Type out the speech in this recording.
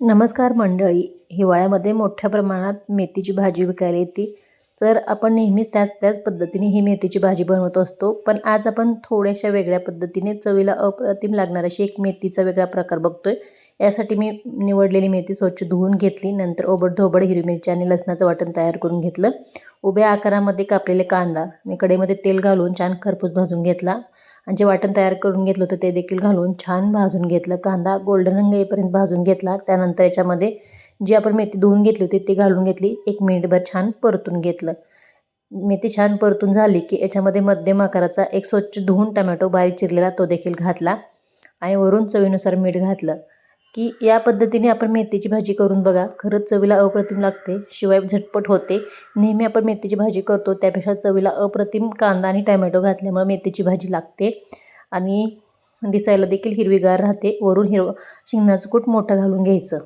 नमस्कार मंडळी. हिवाळ्यामध्ये मोठ्या प्रमाणात मेथीची भाजी विकायला येते. तर आपण नेहमीच त्याच त्याच पद्धतीने ही मेथीची भाजी बनवत असतो. पण आज आपण थोड्याशा वेगळ्या पद्धतीने चवीला अप्रतिम लागणार अशी एक मेथीचा वेगळा प्रकार बघतोय. यासाठी मी निवडलेली मेथी स्वच्छ धुवून घेतली. नंतर ओबडधोबड हिरवी मिरची आणि लसणाचं वाटण तयार करून घेतलं. उभ्या आकारामध्ये कापलेले कांदा मी कढईमध्ये तेल घालून छान खरपूस भाजून घेतला. आणि जे वाटण तयार करून घेतलं होतं ते देखील घालून छान भाजून घेतलं. कांदा गोल्डन रंग येईपर्यंत भाजून घेतला. त्यानंतर याच्यामध्ये जी आपण मेथी धुवून घेतली होती ती घालून घेतली. एक मिनिटभर छान परतून घेतलं. मेथी छान परतून झाली की याच्यामध्ये मध्यम आकाराचा एक स्वच्छ धुवून टमॅटो बारीक चिरलेला तो देखील घातला आणि वरून चवीनुसार मीठ घातलं. की या पद्धतीने आपण मेथीची भाजी करून बघा. खरंच चवीला अप्रतिम लागते. शिवाय झटपट होते. नेहमी आपण मेथीची भाजी करतो त्यापेक्षा चवीला अप्रतिम कांदा आणि टमॅटो घातल्यामुळे मेथीची भाजी लागते. आणि दिसायला देखील हिरवीगार राहते. वरून हिरवं शेंगदाचं कूट मोठं घालून घ्यायचं.